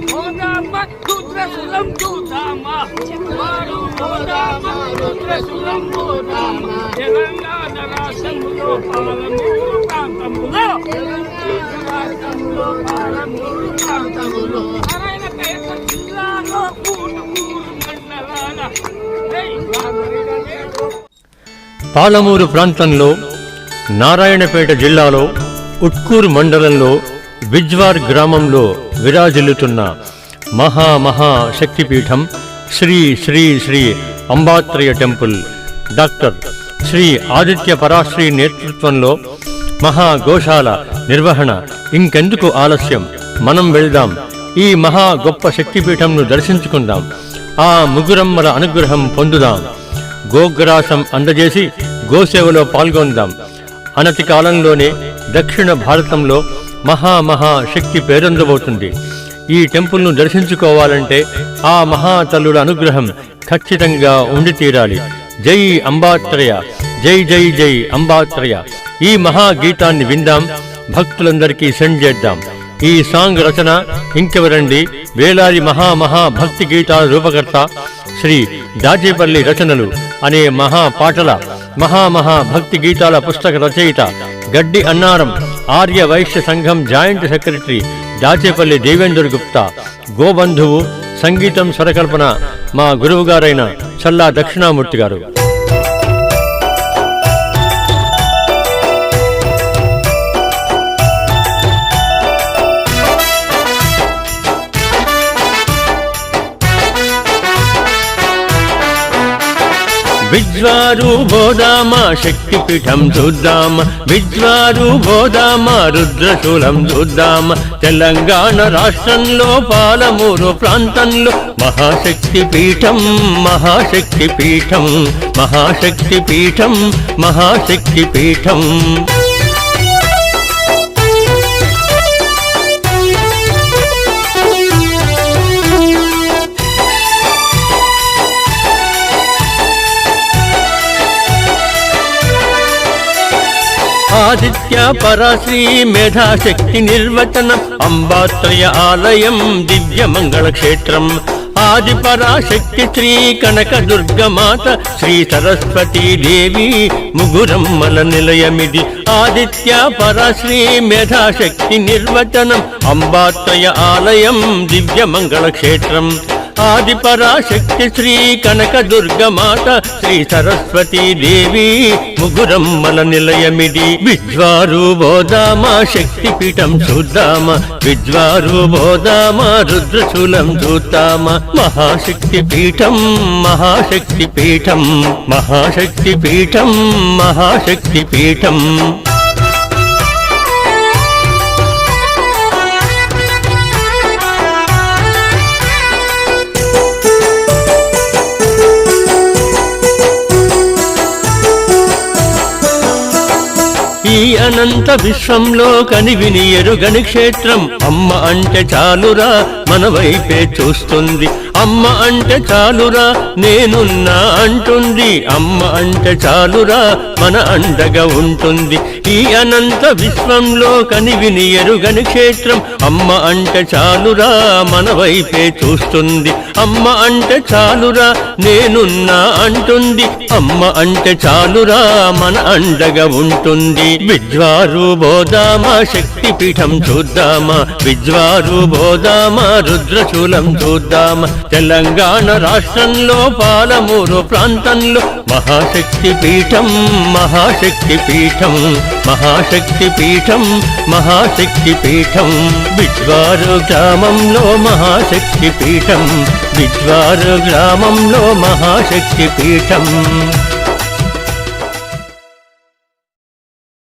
చూద్దామా చూద్దామా వారు తెలంగాణ పాలమూరు ప్రాంతములో. తెలంగాణ పాలమూరు ప్రాంతములో. నారాయణపేట జిల్లాలో మండలాల పాలమూరు ప్రాంతంలో నారాయణపేట జిల్లాలో ఉట్కూరు మండలంలో బిజ్వార్ గ్రామంలో విరాజిల్లుతున్న మహా మహా శక్తిపీఠం శ్రీ శ్రీ శ్రీ అంబాత్రయ టెంపుల్. డాక్టర్ శ్రీ ఆదిత్య పరాశ్రీ నేతృత్వంలో మహా గోశాల నిర్వహణ. ఇంకెందుకు ఆలస్యం? మనం వెళ్దాం. ఈ మహా గొప్ప శక్తిపీఠంను దర్శించుకుందాం. ఆ ముగురమ్మల అనుగ్రహం పొందుదాం. గోగ్రాసం అందజేసి గోసేవలో పాల్గొందాం. అనతి కాలంలోనే దక్షిణ భారతంలో మహా మహా శక్తి పేరొందబోతుంది. ఈ టెంపుల్ను దర్శించుకోవాలంటే ఆ మహా తల్లుల అనుగ్రహం ఖచ్చితంగా ఉండి తీరాలి. జై అంబాత్రయ జై జై జై అంబాత్రయ. ఈ మహా గీతాన్ని విందాం భక్తులందరికీ సెండ్ చేద్దాం. ఈ సాంగ్ రచన ఇంకెవరండి? వేలాది మహా మహా భక్తి గీతాల రూపకర్త శ్రీ దాచేపల్లి రచనలు అనే మహా పాటల మహా మహా భక్తి గీతాల పుస్తక రచయిత గడ్డి అన్నారం ఆర్య వైశ్య సంఘం జాయింట్ సెక్రటరీ దాచేపల్లి దేవేందర్ గుప్తా. గోబంధువు సంగీతం స్వరకల్పన మా గురువుగారైన చల్లా దక్షిణామూర్తి గారు. విజ్వారు బోధామా శక్తిపీఠం చూద్దామా విజ్వారు బోధామా రుద్రశూలం చూద్దామా తెలంగాణ రాష్ట్రంలో పాలమూరు ప్రాంతంలో మహాశక్తి పీఠం మహాశక్తి పీఠం మహాశక్తి పీఠం మహాశక్తి పీఠం ఆదిత్య పరాశ్రీ మేధాశక్తి నిర్వచనం అంబాత్రయ ఆలయం దివ్య మంగళ ఆది పరాశక్తి శ్రీ కనక దుర్గమాత శ్రీ సరస్వతీ దేవి ముగురమ్మల నిలయమిది. ఆదిత్య పరాశ్రీ మేధాశక్తి నిర్వచనం అంబాత్రయ ఆలయం దివ్య మంగళ ఆది పరాశక్తి శ్రీ కనక దుర్గమాత శ్రీ సరస్వతీ దేవి ముగురమ్మల నిలయమిది. విద్వారు బోధామా శక్తి పీఠం చూద్దామా. విద్వారు బోధామా రుద్రశూలం చూద్దామా. మహాశక్తి పీఠం మహాశక్తి పీఠం మహాశక్తి పీఠం మహాశక్తి పీఠం ఈ అనంత విశ్వంలో కనివిని ఎరుగని క్షేత్రం. అమ్మ అంటే చాలురా మన వైపే చూస్తుంది. అమ్మ అంటే చాలురా నేనున్నా అంటుంది. అమ్మ అంటే చాలురా మన అండగా ఉంటుంది. ఈ అనంత విశ్వంలో కనివిని ఎరుగని క్షేత్రం అమ్మ అంటే చాలురా మన వైపే చూస్తుంది. అమ్మ అంటే చాలురా నేనున్నా అంటుంది. అమ్మ అంటే చాలురా మన అండగా ఉంటుంది. విజ్వారు బోధామా శక్తి పీఠం చూద్దామా. విజ్వారు బోధామా రుద్రశూలం చూద్దామా. తెలంగాణ రాష్ట్రంలో పాలమూరు ప్రాంతంలో మహాశక్తి పీఠం మహాశక్తి పీఠం మహాశక్తి పీఠం మహాశక్తి పీఠం. బిజ్వారు గ్రామంలో మహాశక్తి పీఠం బిజ్వారు గ్రామంలో మహాశక్తి పీఠం.